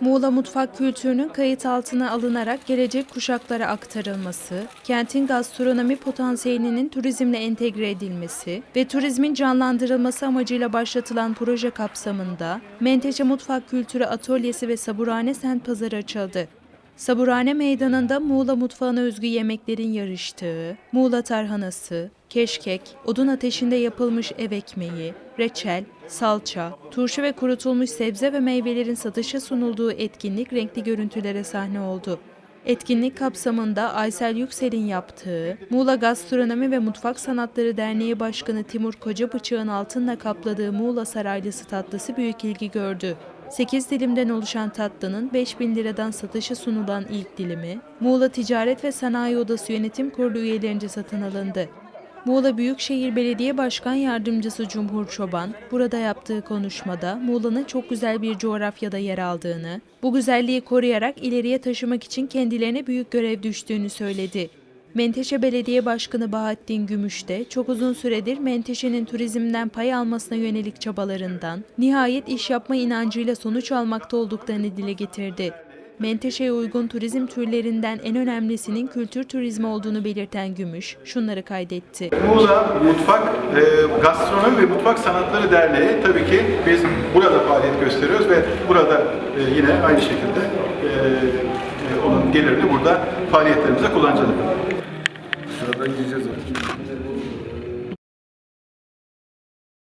Muğla mutfak kültürünün kayıt altına alınarak gelecek kuşaklara aktarılması, kentin gastronomi potansiyelinin turizmle entegre edilmesi ve turizmin canlandırılması amacıyla başlatılan proje kapsamında Menteşe Mutfak Kültürü Atölyesi ve Saburhane Sent Pazarı açıldı. Saburhane Meydanı'nda Muğla mutfağına özgü yemeklerin yarıştığı, Muğla tarhanası, keşkek, odun ateşinde yapılmış ev ekmeği, reçel, salça, turşu ve kurutulmuş sebze ve meyvelerin satışa sunulduğu etkinlik renkli görüntülere sahne oldu. Etkinlik kapsamında Aysel Yüksel'in yaptığı, Muğla Gastronomi ve Mutfak Sanatları Derneği Başkanı Timur Kocabıçık'ın altınla kapladığı Muğla Saraylısı tatlısı büyük ilgi gördü. 8 dilimden oluşan tatlının 5000 liradan satışa sunulan ilk dilimi, Muğla Ticaret ve Sanayi Odası Yönetim Kurulu üyelerince satın alındı. Muğla Büyükşehir Belediye Başkan Yardımcısı Cumhur Çoban, burada yaptığı konuşmada Muğla'nın çok güzel bir coğrafyada yer aldığını, bu güzelliği koruyarak ileriye taşımak için kendilerine büyük görev düştüğünü söyledi. Menteşe Belediye Başkanı Bahattin Gümüş de çok uzun süredir Menteşe'nin turizmden pay almasına yönelik çabalarından, nihayet iş yapma inancıyla sonuç almakta olduklarını dile getirdi. Menteşe'ye uygun turizm türlerinden en önemlisinin kültür turizmi olduğunu belirten Gümüş, şunları kaydetti. Muğla Mutfak, e, Gastronomi ve Mutfak Sanatları Derneği tabii ki biz burada faaliyet gösteriyoruz ve burada e, yine aynı şekilde e, e, onun gelirini burada faaliyetlerimize kullanacağız sırada gireceğiz.